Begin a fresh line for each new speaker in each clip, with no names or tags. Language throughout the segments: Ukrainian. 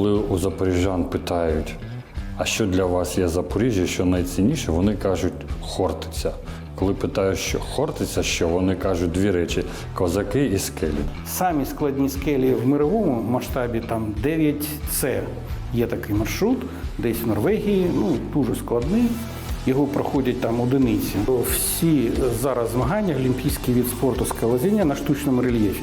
Коли у запоріжжян питають, а що для вас є Запоріжжя, що найцінніше, вони кажуть Хортиця. Коли питають, що Хортиця, що вони кажуть дві речі козаки і скелі.
Самі складні скелі в мировому масштабі там 9С. Є такий маршрут, десь в Норвегії, ну дуже складний. Його проходять там одиниці. Всі зараз змагання олімпійський від спорту скалозіння на штучному рельєфі.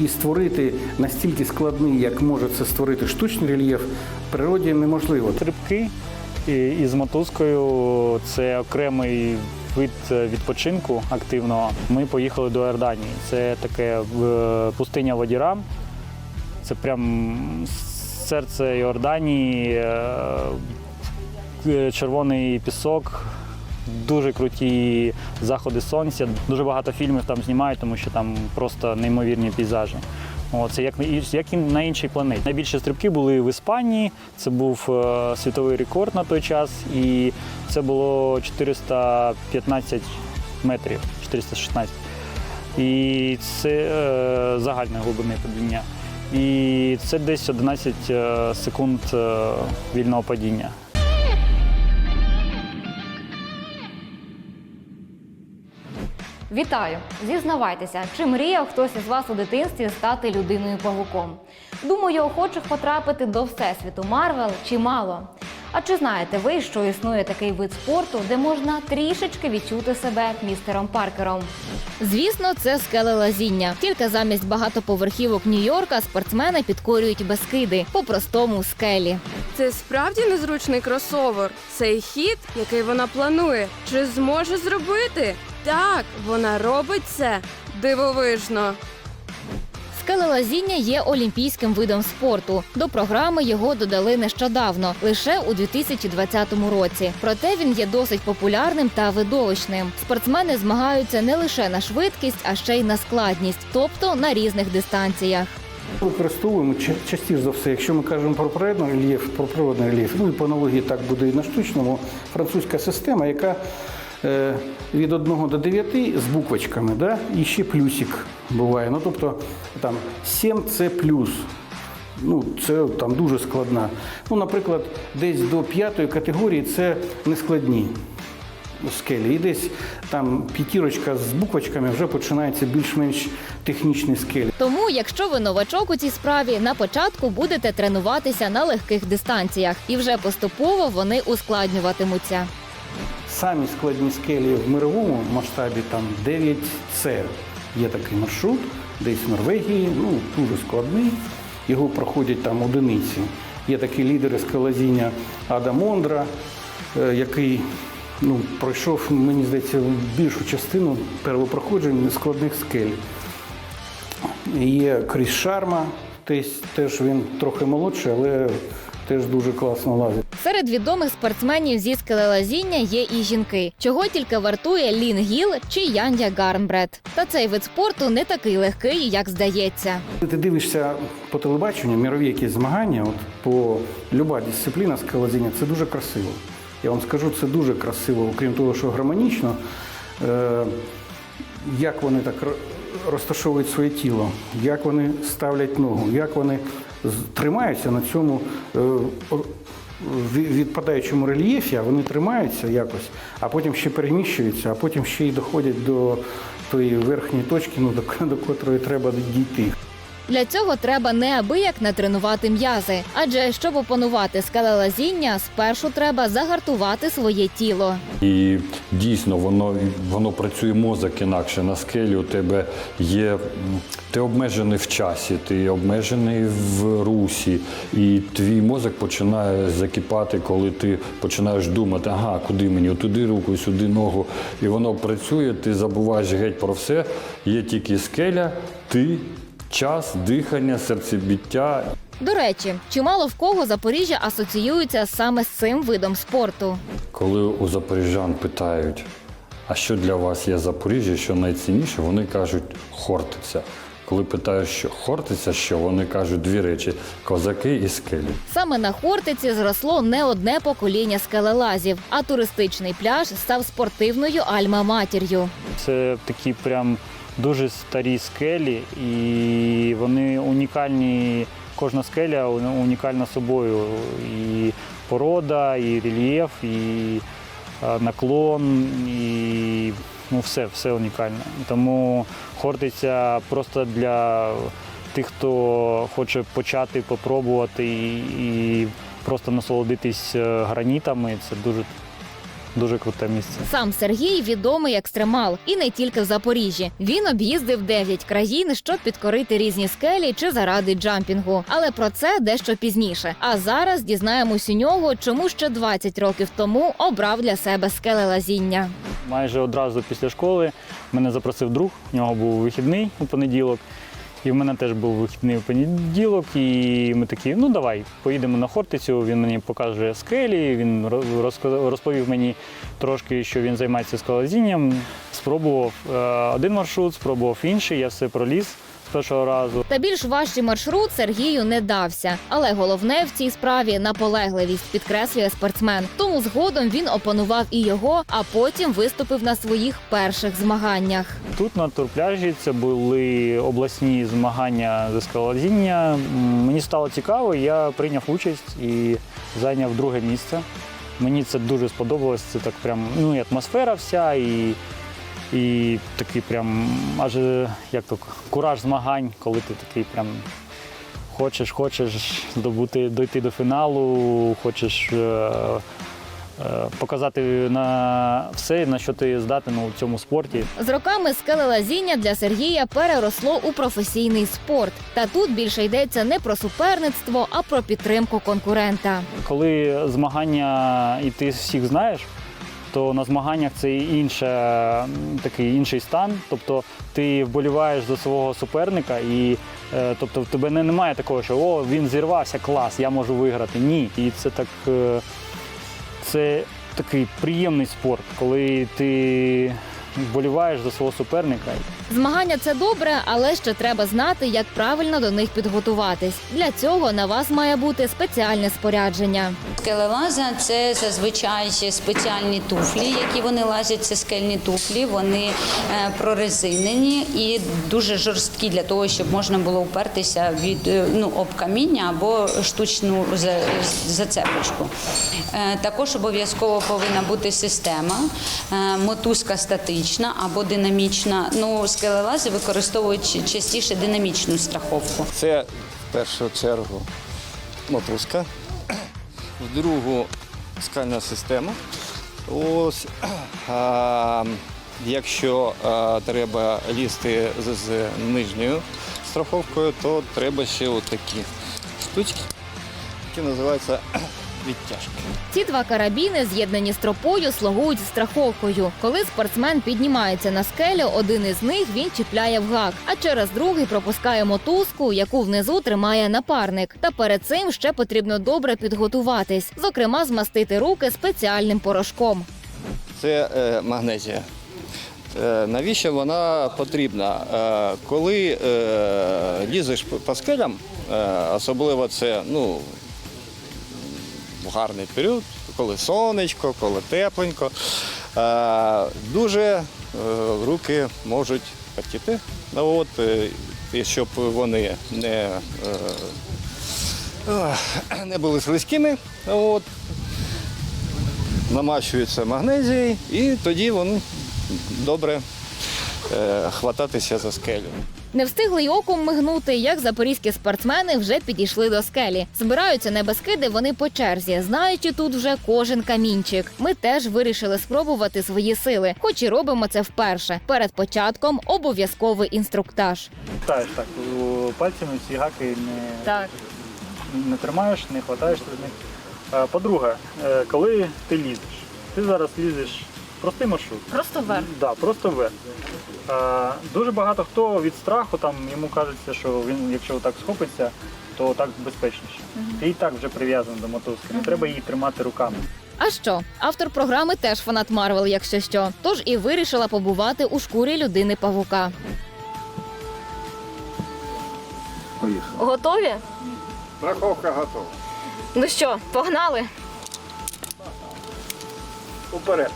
І створити настільки складний, як може це створити штучний рельєф, в природі неможливо.
Стрибки із мотузкою це окремий вид е, відпочинку активного. Ми поїхали до Іорданії. Це таке е, пустиня Вадірам. Це прям серце Іорданії, е, е, червоний пісок. Дуже круті заходи сонця. Дуже багато фільмів там знімають, тому що там просто неймовірні пейзажі. Це як, як і на іншій планеті. Найбільші стрибки були в Іспанії. Це був е, світовий рекорд на той час, і це було 415 метрів, 416. І це е, загальної глибини падіння. І це десь 11 е, секунд е, вільного падіння.
Вітаю! Зізнавайтеся, чи мріяв хтось із вас у дитинстві стати людиною павуком? Думаю, охочих потрапити до всесвіту Марвел чимало. А чи знаєте ви, що існує такий вид спорту, де можна трішечки відчути себе містером Паркером? Звісно, це скелелазіння. Тільки замість багатоповерхівок Нью-Йорка спортсмени підкорюють безкиди, по-простому скелі.
Це справді незручний кросовер. Цей хід, який вона планує, чи зможе зробити? Так, вона робить це дивовижно.
Скелелазіння є олімпійським видом спорту. До програми його додали нещодавно, лише у 2020 році. Проте він є досить популярним та видовищним. Спортсмени змагаються не лише на швидкість, а ще й на складність, тобто на різних дистанціях.
Використовуємо частіше за все, якщо ми кажемо про природний рельєф, про природний рельєф, ну і по аналогії так буде і на штучному, французька система, яка від 1 до 9 з буквочками, да? і ще плюсик буває. Ну, тобто там 7 це плюс. Ну, це там дуже складна. Ну, наприклад, десь до п'ятої категорії це нескладні скелі. І десь там п'ятірочка з буквочками вже починається більш-менш технічні скелі.
Тому, якщо ви новачок у цій справі, на початку будете тренуватися на легких дистанціях, і вже поступово вони ускладнюватимуться.
Самі складні скелі в мировому масштабі там 9С. Є такий маршрут, десь в Норвегії, ну дуже складний. Його проходять там одиниці. Є такі лідери скалазіння Адам Ондра, е, який ну, пройшов, мені здається, більшу частину первопроходжень складних скель. Є Кріс Шарма, теж він трохи молодший, але теж дуже класно лазить.
Серед відомих спортсменів зі скелелазіння є і жінки, чого тільки вартує Лін Гіл чи Яндя Гарнбред. Та цей вид спорту не такий легкий, як здається.
Ти дивишся по телебаченню, мірові якісь змагання, от по люба дисципліна скалозіння, це дуже красиво. Я вам скажу, це дуже красиво, окрім того, що гармонічно. Е, як вони так ро- розташовують своє тіло, як вони ставлять ногу, як вони тримаються на цьому е, відпадаючому рельєфі, а вони тримаються якось, а потім ще переміщуються, а потім ще й доходять до тої верхньої точки, ну, до, до котрої треба дійти.
Для цього треба неабияк натренувати м'язи, адже щоб опанувати скелелазіння, спершу треба загартувати своє тіло.
І дійсно воно, воно працює мозок інакше. На скелі у тебе є. Ти обмежений в часі, ти обмежений в русі, і твій мозок починає закипати, коли ти починаєш думати, ага, куди мені, туди руку, сюди ногу. І воно працює, ти забуваєш геть про все. Є тільки скеля, ти, час, дихання, серцебіття
До речі, чимало в кого Запоріжжя асоціюється саме з цим видом спорту.
Коли у запоріжжян питають, а що для вас є Запоріжжя, що найцінніше, вони кажуть Хортиця. Коли питають, що Хортиця, що вони кажуть дві речі козаки і скелі.
Саме на Хортиці зросло не одне покоління скелелазів, а туристичний пляж став спортивною альма-матір'ю.
Це такі прям дуже старі скелі, і вони унікальні кожна скеля унікальна собою. І порода, і рельєф, і е, наклон, і ну, все, все унікальне. Тому Хортиця просто для тих, хто хоче почати, попробувати і, і просто насолодитись е, гранітами. Це дуже, дуже круте місце.
Сам Сергій відомий екстремал, і не тільки в Запоріжжі. Він об'їздив 9 країн, щоб підкорити різні скелі чи заради джампінгу. Але про це дещо пізніше. А зараз дізнаємось у нього, чому ще 20 років тому обрав для себе скелелазіння.
Майже одразу після школи мене запросив друг, у нього був вихідний у понеділок. І в мене теж був вихідний понеділок, і ми такі, ну давай, поїдемо на Хортицю. Він мені покаже скелі, він розповів мені трошки, що він займається скалолазінням. Спробував е, один маршрут, спробував інший, я все проліз першого разу.
Та більш важчий маршрут Сергію не дався. Але головне в цій справі наполегливість, підкреслює спортсмен. Тому згодом він опанував і його, а потім виступив на своїх перших змаганнях.
Тут на турпляжі це були обласні змагання з скалолазіння. Мені стало цікаво, я прийняв участь і зайняв друге місце. Мені це дуже сподобалось. Це так прям ну і атмосфера вся, і, і такий прям аж як то кураж змагань, коли ти такий прям хочеш, хочеш здобути, дойти до фіналу, хочеш. е, е, Показати на все, на що ти здатен у цьому спорті.
З роками скелелазіння для Сергія переросло у професійний спорт. Та тут більше йдеться не про суперництво, а про підтримку конкурента.
Коли змагання і ти всіх знаєш, то на змаганнях це інше, такий інший стан. Тобто ти вболіваєш за свого суперника, і е, тобто в тебе не, немає такого, що о, він зірвався, клас, я можу виграти. Ні. І це так. е, Це такий приємний спорт, коли ти вболіваєш за свого суперника.
Змагання це добре, але ще треба знати, як правильно до них підготуватись. Для цього на вас має бути спеціальне спорядження.
Скелелаза це зазвичай спеціальні туфлі, які вони лазять. Це скельні туфлі. Вони е, прорезинені і дуже жорсткі для того, щоб можна було упертися від е, ну об каміння або штучну зацепочку. Е, Також обов'язково повинна бути система, мотузка статична або динамічна. Ну, скелелази використовують частіше динамічну страховку.
Це в першу чергу мотузка, в другу скальна система. Ось, а, якщо а, треба лізти з, з нижньою страховкою, то треба ще отакі штучки, які називаються відтяжки.
Ці два карабіни, з'єднані з тропою, слугують страховкою. Коли спортсмен піднімається на скелю, один із них він чіпляє в гак, а через другий пропускає мотузку, яку внизу тримає напарник. Та перед цим ще потрібно добре підготуватись, зокрема, змастити руки спеціальним порошком.
Це е, магнезія. Е, навіщо вона потрібна? Е, коли е, лізеш по- скелям, особливо це ну, гарний період, коли сонечко, коли тепленько, е, дуже е, руки можуть потіти. Ну, от, е, і щоб вони не, не були слизькими, от, намащується магнезією, і тоді вони добре хвататися за скелю.
Не встигли й оком мигнути, як запорізькі спортсмени вже підійшли до скелі. Збираються небескиди вони по черзі, знаючи тут вже кожен камінчик. Ми теж вирішили спробувати свої сили, хоч і робимо це вперше. Перед початком обов'язковий інструктаж.
Так, так, пальцями ці гаки не,
Так.
не тримаєш, не хватаєшся з них. По-друге, е, коли ти лізеш, ти зараз лізеш простий маршрут.
Просто вверх.
Да, просто вверх. Е, Дуже багато хто від страху там йому кажеться, що він, якщо так схопиться, то так безпечніше. Ти і так вже прив'язаний до мотузки, не треба її тримати руками.
А що? Автор програми теж фанат Марвел, якщо що. Тож і вирішила побувати у шкурі людини павука. Готові?
Страховка готова.
Ну що, погнали?
Уперед.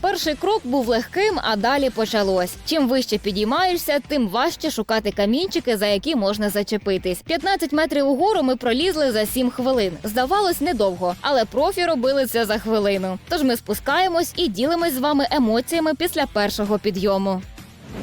Перший крок був легким, а далі почалось. Чим вище підіймаєшся, тим важче шукати камінчики, за які можна зачепитись. 15 метрів угору ми пролізли за 7 хвилин. Здавалось, недовго, але профі робили це за хвилину. Тож ми спускаємось і ділимось з вами емоціями після першого підйому.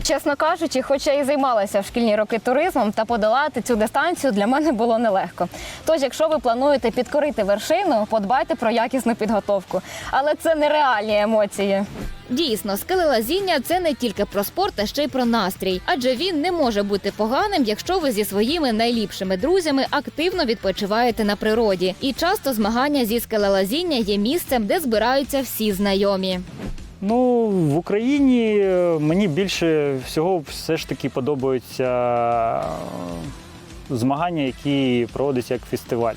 Чесно кажучи, хоча і займалася в шкільні роки туризмом, та подолати цю дистанцію для мене було нелегко. Тож, якщо ви плануєте підкорити вершину, подбайте про якісну підготовку. Але це нереальні емоції. Дійсно, скелелазіння це не тільки про спорт, а ще й про настрій, адже він не може бути поганим, якщо ви зі своїми найліпшими друзями активно відпочиваєте на природі. І часто змагання зі скелелазіння є місцем, де збираються всі знайомі.
Ну, в Україні е, мені більше всього все ж таки подобаються е, змагання, які проводяться як фестиваль.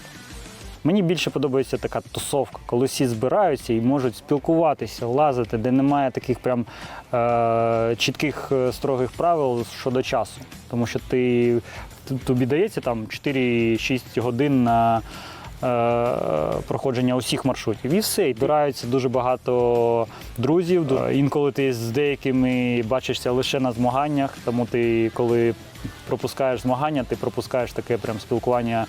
Мені більше подобається така тусовка, коли всі збираються і можуть спілкуватися, лазити, де немає таких прям е- чітких е, строгих правил щодо часу. Тому що ти, тобі дається там 4-6 годин на проходження усіх маршрутів. І все. І збираються дуже багато друзів. Інколи ти з деякими бачишся лише на змаганнях, тому ти, коли пропускаєш змагання, ти пропускаєш таке прям спілкування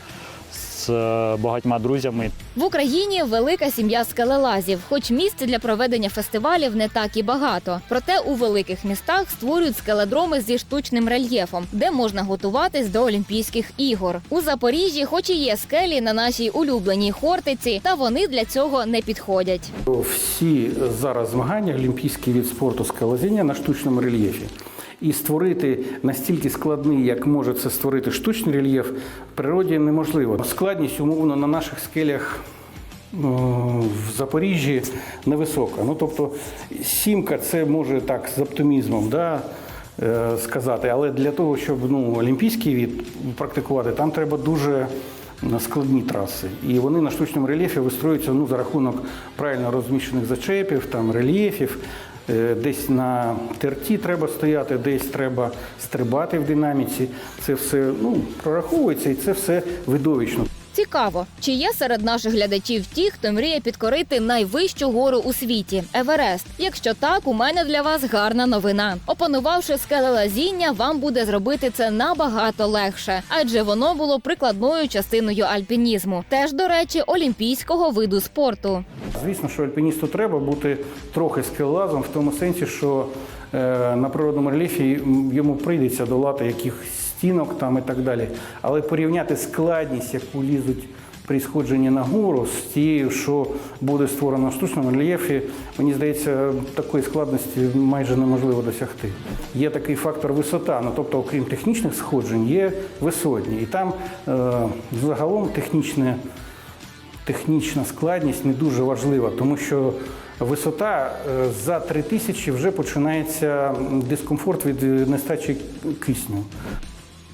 з е, багатьма друзями.
В Україні велика сім'я скелелазів, хоч місць для проведення фестивалів не так і багато. Проте у великих містах створюють скеледроми зі штучним рельєфом, де можна готуватись до Олімпійських ігор. У Запоріжжі, хоч і є скелі на нашій улюбленій Хортиці, та вони для цього не підходять.
Всі зараз змагання олімпійський від спорту скалозіння на штучному рельєфі. І створити настільки складний, як може це створити штучний рельєф, в природі неможливо. Складність умовно на наших скелях в Запоріжжі невисока. Ну тобто сімка це може так з оптимізмом да, е, сказати, але для того, щоб ну, олімпійський від практикувати, там треба дуже складні траси. І вони на штучному рельєфі вистроюються ну, за рахунок правильно розміщених зачепів, там рельєфів. Е, Десь на терті треба стояти, десь треба стрибати в динаміці. Це все ну, прораховується і це все видовищно.
Цікаво, чи є серед наших глядачів ті, хто мріє підкорити найвищу гору у світі Еверест. Якщо так, у мене для вас гарна новина. Опанувавши скелелазіння, вам буде зробити це набагато легше, адже воно було прикладною частиною альпінізму. Теж, до речі, олімпійського виду спорту.
Звісно, що альпіністу треба бути трохи скелелазом в тому сенсі, що е, на природному рельєфі йому прийдеться долати якихось стінок там і так далі. Але порівняти складність, яку лізуть при сходженні на гору, з тією, що буде створено в штучному рельєфі, мені здається, такої складності майже неможливо досягти. Є такий фактор висота, ну тобто, окрім технічних сходжень, є висотні. І там е, загалом технічне технічна складність не дуже важлива, тому що висота е, за 3000 вже починається дискомфорт від е, нестачі кисню.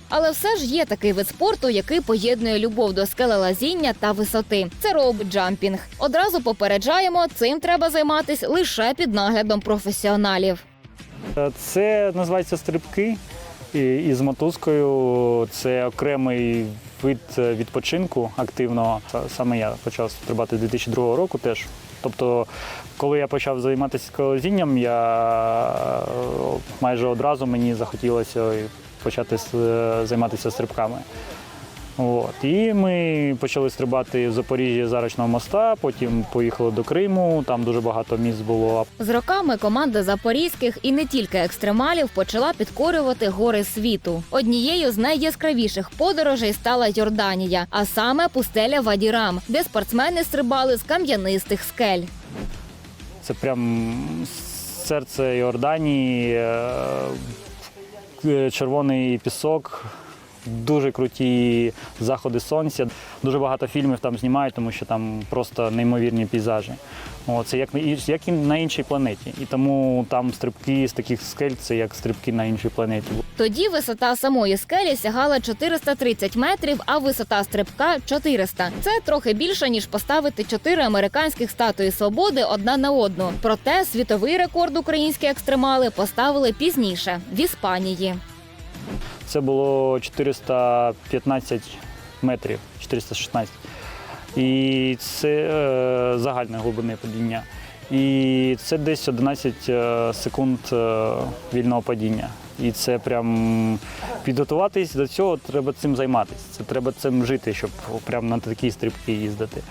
Але все ж є такий вид спорту, який поєднує любов до скелелазіння та висоти. Це роуп-джампінг. Одразу попереджаємо, цим треба займатися лише під наглядом професіоналів.
Е, Це називається стрибки і, і мотузкою. Це окремий вид е, відпочинку активного. Саме я почав стрибати з 2002 року теж. Тобто, коли я почав займатися скалозінням, я е, майже одразу мені захотілося почати займатися стрибками. От. І ми почали стрибати в Запоріжжі з Зарочного моста, потім поїхали до Криму, там дуже багато місць було.
З роками команда запорізьких і не тільки екстремалів почала підкорювати гори світу. Однією з найяскравіших подорожей стала Йорданія, а саме пустеля Вадірам, де спортсмени стрибали з кам'янистих скель.
Це прям серце Йорданії, е, е, червоний пісок, дуже круті заходи сонця. Дуже багато фільмів там знімають, тому що там просто неймовірні пейзажі. О, це як, як і на іншій планеті. І тому там стрибки з таких скель це як стрибки на іншій планеті.
Тоді висота самої скелі сягала 430 метрів, а висота стрибка 400. Це трохи більше ніж поставити чотири американських статуї свободи одна на одну. Проте світовий рекорд українські екстремали поставили пізніше в Іспанії.
Це було 415 метрів, 416. І це е, загальне глибине падіння. І це десь 11 е, секунд е, вільного падіння. І це прям підготуватись до цього, треба цим займатися. Це треба цим жити, щоб прям на такі стрибки їздити.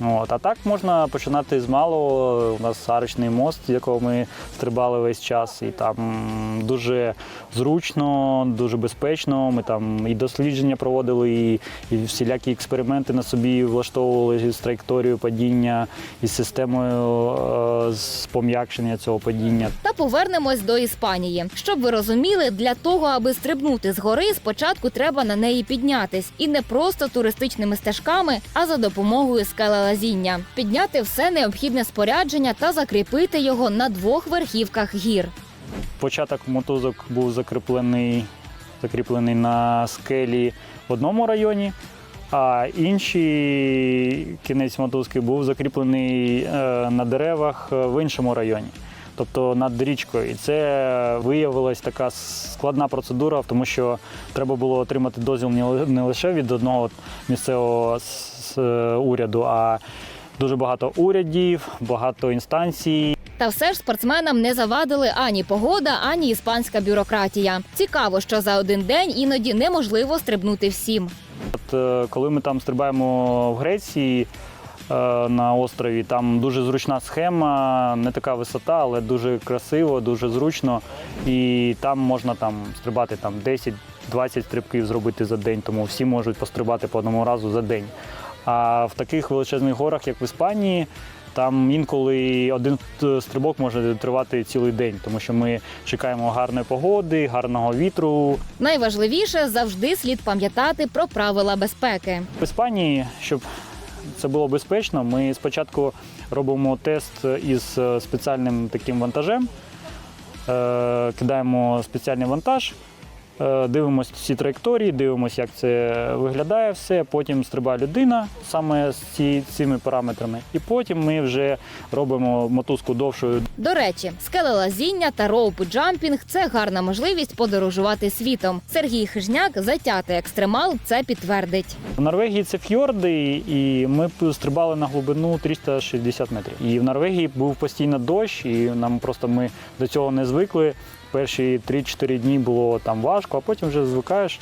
От. А так можна починати з малого. У нас арочний мост, з якого ми стрибали весь час, і там дуже зручно, дуже безпечно. Ми там і дослідження проводили, і, і всілякі експерименти на собі влаштовували з траєкторією падіння, із системою е, з пом'якшення цього падіння.
Та повернемось до Іспанії. Щоб ви розуміли, для того, аби стрибнути з гори, спочатку треба на неї піднятись, і не просто туристичними стежками, а за допомогою скелелазіння. Підняти все необхідне спорядження та закріпити його на двох верхівках гір.
Початок мотузок був закріплений, закріплений на скелі в одному районі, а інший кінець мотузки був закріплений е, на деревах е, в іншому районі. Тобто над річкою. І це виявилась така складна процедура, тому що треба було отримати дозвіл не лише від одного місцевого с- с- уряду, а дуже багато урядів, багато інстанцій.
Та все ж спортсменам не завадили ані погода, ані іспанська бюрократія. Цікаво, що за один день іноді неможливо стрибнути всім.
От е, коли ми там стрибаємо в Греції е, на острові, там дуже зручна схема, не така висота, але дуже красиво, дуже зручно. І там можна там стрибати там 10-20 стрибків зробити за день, тому всі можуть пострибати по одному разу за день. А в таких величезних горах, як в Іспанії, там інколи один стрибок може тривати цілий день, тому що ми чекаємо гарної погоди, гарного вітру,
Найважливіше завжди слід пам'ятати про правила безпеки.
В Іспанії, щоб це було безпечно, ми спочатку робимо тест із спеціальним таким вантажем, Е, кидаємо спеціальний вантаж, дивимося всі траєкторії, дивимося, як це виглядає все. Потім стрибає людина саме з цими параметрами. І потім ми вже робимо мотузку довшою
До речі, скелелазіння та роуп-джампінг – це гарна можливість подорожувати світом. Сергій Хижняк, затятий екстремал, це підтвердить.
В Норвегії це фьорди, і ми стрибали на глибину 360 метрів. І в Норвегії був постійно дощ, і нам просто ми до цього не звикли. Перші 3-4 дні було там важко, а потім вже звикаєш.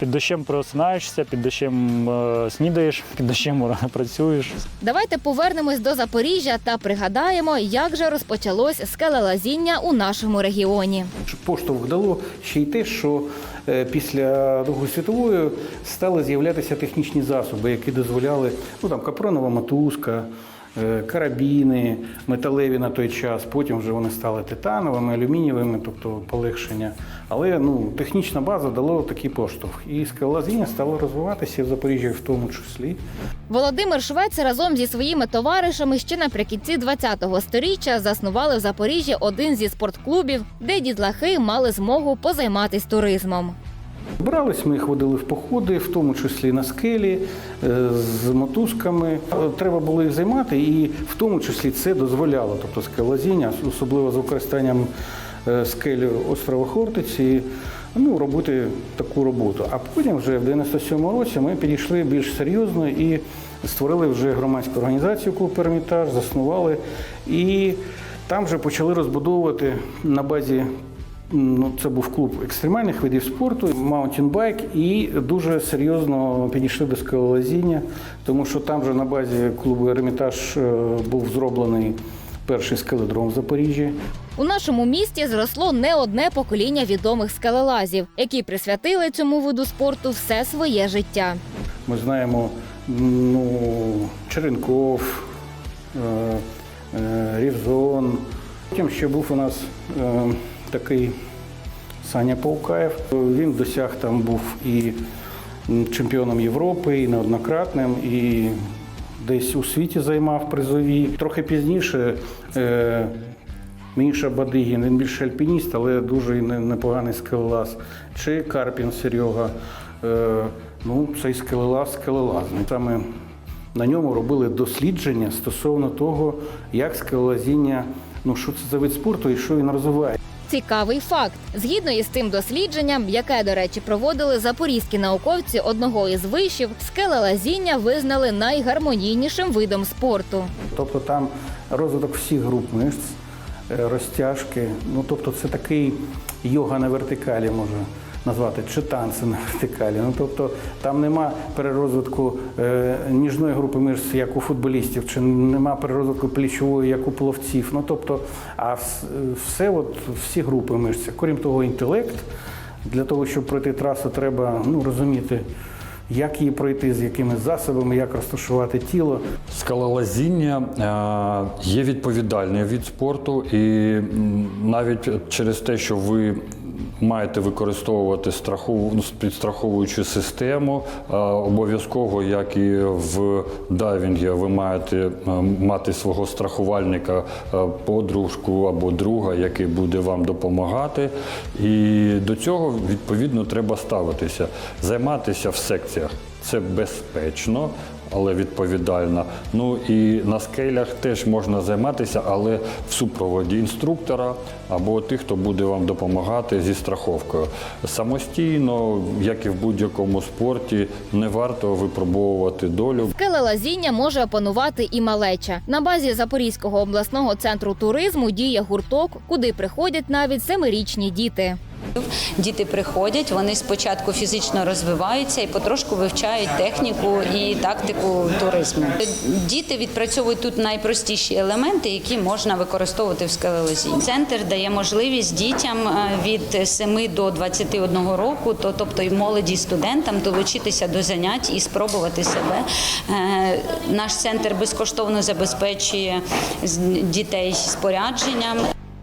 Під дощем просинаєшся, під дощем е, снідаєш, під дощем працюєш.
Давайте повернемось до Запоріжжя та пригадаємо, як же розпочалось скелелазіння у нашому регіоні.
Поштовх дало ще й те, що е, після Другої світової стали з'являтися технічні засоби, які дозволяли ну там капронова мотузка, карабіни, металеві на той час. Потім вже вони стали титановими, алюмінієвими, тобто полегшення. Але ну, технічна база дала такий поштовх. І скелелазіння стало розвиватися в Запоріжжі в тому числі.
Володимир Швець разом зі своїми товаришами ще наприкінці 20-го сторіччя заснували в Запоріжжі один зі спортклубів, де дітлахи мали змогу позайматись туризмом.
Брались, ми їх ходили в походи, в тому числі на скелі, е, з мотузками. Е, Треба було їх займати, і в тому числі це дозволяло, тобто скелазіння, особливо з використанням е, скелі острова Хортиці, ну, робити таку роботу. А потім вже в 97-му році ми підійшли більш серйозно і створили вже громадську організацію клуб Ермітаж, заснували. І там вже почали розбудовувати на базі Ну, це був клуб екстремальних видів спорту, маунтінбайк, і дуже серйозно підійшли до скелелазіння, тому що там же на базі клубу Ермітаж е, був зроблений перший скеледром в Запоріжжі.
У нашому місті зросло не одне покоління відомих скелелазів, які присвятили цьому виду спорту все своє життя.
Ми знаємо ну, Черенков, е, е, Рівзон. Потім ще був у нас такий Саня Паукаєв. Він досяг там був і чемпіоном Європи, і неоднократним, і десь у світі займав призові. Трохи пізніше е, Міша Бадигін, він більше альпініст, але дуже непоганий скелелаз. Чи Карпін Серега. Е, ну, цей скелелаз скелелазний. Саме на ньому робили дослідження стосовно того, як скелелазіння, ну що це за вид спорту і що він розвиває.
Цікавий факт. Згідно із цим дослідженням, яке, до речі, проводили запорізькі науковці одного із вишів, скелелазіння визнали найгармонійнішим видом спорту.
Тобто там розвиток всіх груп мишць, е, розтяжки. Ну тобто це такий йога на вертикалі можна назвати, чи танці на вертикалі. Ну тобто там нема перерозвитку е, ніжної групи мишць, як у футболістів, чи нема перерозвитку плечової, як у пловців. Ну тобто, а вс- все, от, всі групи мишць. Крім того, інтелект. Для того, щоб пройти трасу, треба ну, розуміти, як її пройти, з якими засобами, як розташувати тіло.
Скалолазіння е, є відповідальний від спорту, і навіть через те, що ви маєте використовувати страхову ну, підстраховуючу систему, обов'язково, як і в дайвінгі, ви маєте е, мати свого страхувальника, е, подружку або друга, який буде вам допомагати. І до цього відповідно треба ставитися, займатися в секціях. Це безпечно, але відповідально. Ну і на скелях теж можна займатися, але в супроводі інструктора або тих, хто буде вам допомагати зі страховкою. Самостійно, як і в будь-якому спорті, не варто випробовувати долю.
Скелелазіння може опанувати і малеча. На базі Запорізького обласного центру туризму діє гурток, куди приходять навіть семирічні діти.
Діти приходять, вони спочатку фізично розвиваються і потрошку вивчають техніку і тактику туризму. Діти відпрацьовують тут найпростіші елементи, які можна використовувати в скелелозі. Центр дає можливість дітям е, від 7 до 21 року, то тобто і молоді студентам долучитися до занять і спробувати себе. Е, Наш центр безкоштовно забезпечує дітей спорядженням.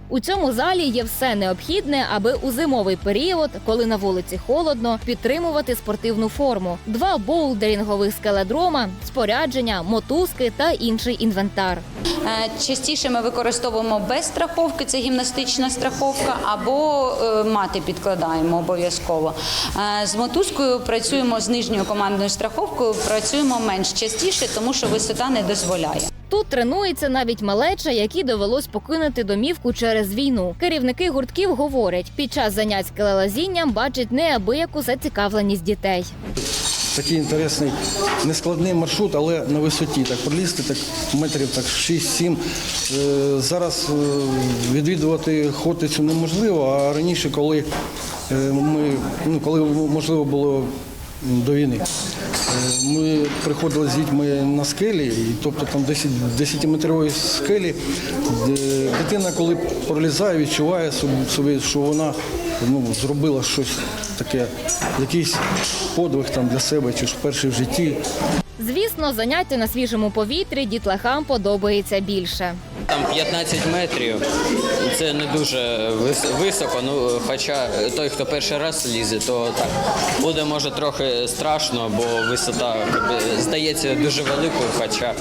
У цьому залі є все необхідне, аби у зимовий період, коли на вулиці холодно, підтримувати спортивну форму: два боулдерінгових скеледрома, спорядження, мотузки та інший інвентар.
Е, Частіше ми використовуємо без страховки, це гімнастична страховка, або е, мати підкладаємо обов'язково. Е, З мотузкою працюємо з нижньою командною страховкою, працюємо менш частіше, тому що висота не дозволяє.
Тут тренується навіть малеча, які довелось покинути домівку через війну. Керівники гуртків говорять, під час занять скелелазінням бачать неабияку зацікавленість дітей.
Такий інтересний, нескладний маршрут, але на висоті. Так пролізти так метрів так 6-7. Е, Зараз е, відвідувати Хортицю неможливо, а раніше, коли е, ми ну, коли можливо було до війни. Е, Ми приходили з дітьми на скелі, тобто там 10 10-метрові скелі. Дитина, коли пролізає, відчуває собі, що вона ну, зробила щось таке, якийсь подвиг там для себе чи ж перший в житті.
Звісно, заняття на свіжому повітрі дітлахам подобається більше.
Там 15 метрів, це не дуже високо. Ну, хоча той, хто перший раз лізе, то так буде може трохи страшно, бо висота здається дуже великою, хоча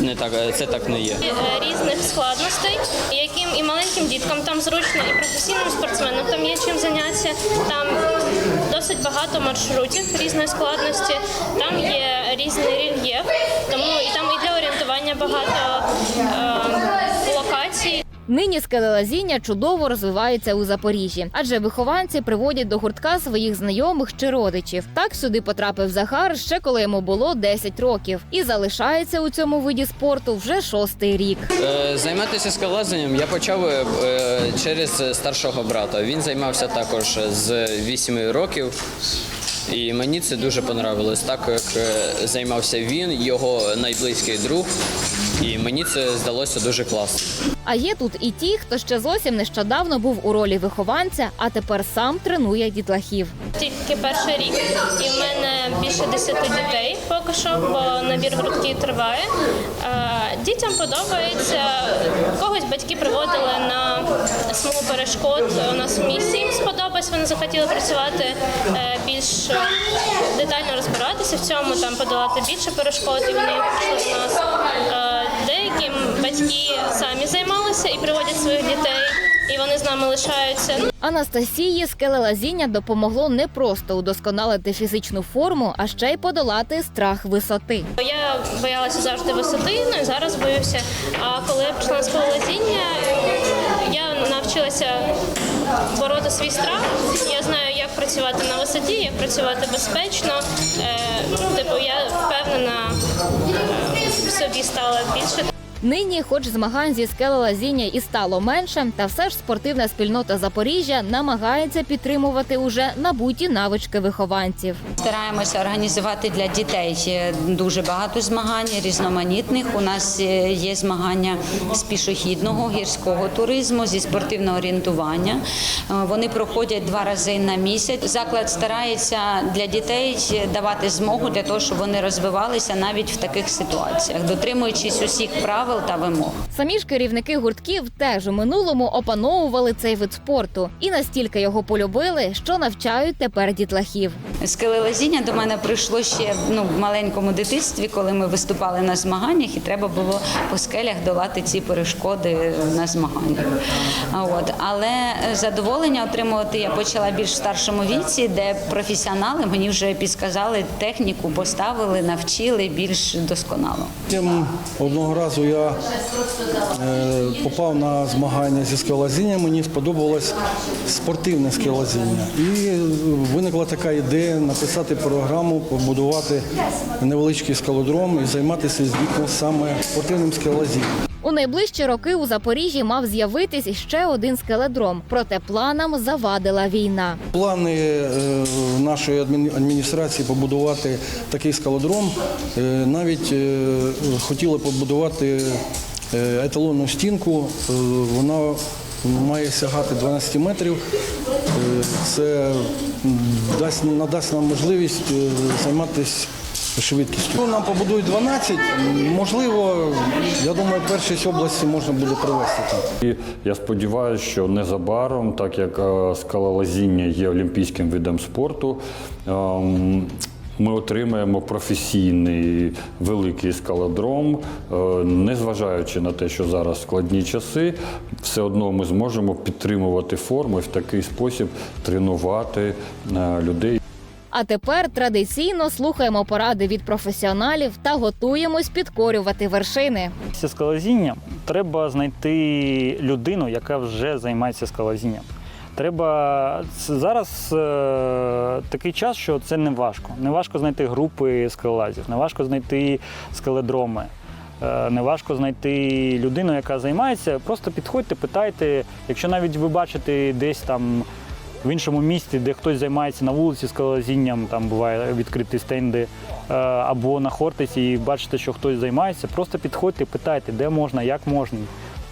не так це так не є.
е, різних складностей, яким і маленьким діткам там зручно, і професійним спортсменам там є чим зайнятися. Там досить багато маршрутів різної складності, там є різний рельєф, тому і там і для орієнтування багато е, локацій.
Нині скелелазіння чудово розвивається у Запоріжжі, адже вихованці приводять до гуртка своїх знайомих чи родичів. Так сюди потрапив Захар ще коли йому було 10 років, і залишається у цьому виді спорту вже шостий рік.
Е, Займатися скалазанням я почав е, через старшого брата. Він займався також з 8 років. І мені це дуже понравилось, так як е, займався він, його найблизький друг, і мені це здалося дуже класно.
А є тут і ті, хто ще зовсім нещодавно був у ролі вихованця, а тепер сам тренує дітлахів.
Тільки перший рік, і в мене більше 10 дітей поки що, бо набір гуртків триває. Дітям подобається. Когось батьки приводили на смугу перешкод у нас в місті. Їм сподобалось, вони захотіли працювати е, більш детально розбиратися в цьому, там подолати більше перешкод, і вони прийшли до нас. Е, Деякі батьки самі займалися і приводять своїх дітей, і вони з нами лишаються.
Анастасії скелелазіння допомогло не просто удосконалити фізичну форму, а ще й подолати страх висоти.
Я боялася завжди висоти, ну і зараз боюся. А коли я прийшла на скалолазіння, я навчилася побороти свій страх. Я знаю, як працювати на висоті, як працювати безпечно. Е, ну, типу, я впевнена е, в собі стала більше.
Нині, хоч змагань зі скелелазіння і стало менше, та все ж спортивна спільнота Запоріжжя намагається підтримувати уже набуті навички вихованців.
Стараємося організувати для дітей е, дуже багато змагань різноманітних. У нас е, є змагання з пішохідного гірського туризму, зі спортивного орієнтування. Е, Вони проходять два рази на місяць. Заклад старається для дітей давати змогу для того, щоб вони розвивалися навіть в таких ситуаціях, дотримуючись усіх правил та вимог.
Самі ж керівники гуртків теж у минулому опановували цей вид спорту і настільки його полюбили, що навчають тепер дітлахів.
Скелелазіння до мене прийшло ще ну, в маленькому дитинстві, коли ми виступали на змаганнях, і треба було по скелях долати ці перешкоди на змаганнях. От. Але задоволення отримувати я почала більш в старшому віці, де професіонали мені вже підсказали техніку, поставили, навчили більш досконало.
Одного разу я е, попав на змагання зі скелазіння, мені сподобалось спортивне скелазіння. І виникла така ідея написати програму, побудувати невеличкий скалодром і займатися з саме спортивним скелазінням.
У найближчі роки у Запоріжжі мав з'явитись ще один скеледром, проте планам завадила війна.
Плани е, нашої адміністрації побудувати такий скалодром. Е, Навіть е, хотіли побудувати еталонну стінку. Вона має сягати 12 метрів. Це надасть нам можливість займатися швидкістю. Ну, Нам побудують 12. Можливо, я думаю, першість області можна буде провести там.
І я сподіваюся, що незабаром, так як е, скалолазіння є олімпійським видом спорту, ем, ми отримаємо професійний великий скалодром, Е, незважаючи на те, що зараз складні часи, все одно ми зможемо підтримувати форму і в такий спосіб тренувати е, людей.
А тепер традиційно слухаємо поради від професіоналів та готуємось підкорювати вершини.
Після скалазіння треба знайти людину, яка вже займається скалазінням. Треба зараз е, такий час, що це не важко. Не важко знайти групи скалолазів, не важко знайти скеледроми. е, Не важко знайти людину, яка займається. Просто підходьте, питайте. Якщо навіть ви бачите десь там в іншому місті, де хтось займається на вулиці скалолазінням, там буває відкриті стенди, е, або на Хортиці, і бачите, що хтось займається, просто підходьте, питайте, де можна, як можна.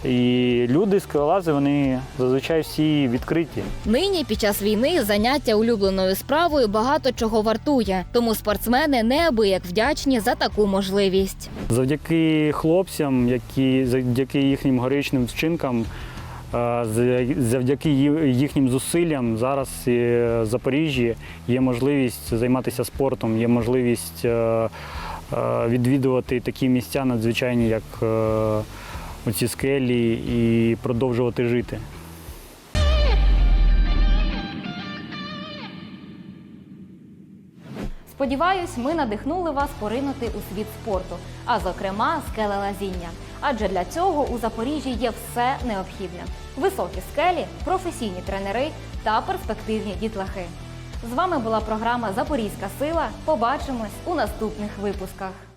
І люди скалолази, вони зазвичай всі відкриті.
Нині під час війни заняття улюбленою справою багато чого вартує, тому спортсмени неабияк вдячні за таку можливість.
Завдяки хлопцям, які завдяки їхнім героїчним вчинкам, завдяки їхнім зусиллям зараз е, в Запоріжжі є можливість займатися спортом, є можливість е, е, відвідувати такі місця надзвичайні, як е, оці скелі, і продовжувати жити.
Сподіваюсь, ми надихнули вас поринути у світ спорту, а зокрема скелелазіння. Адже для цього у Запоріжжі є все необхідне: високі скелі, професійні тренери та перспективні дітлахи. З вами була програма Запорізька сила. Побачимось у наступних випусках.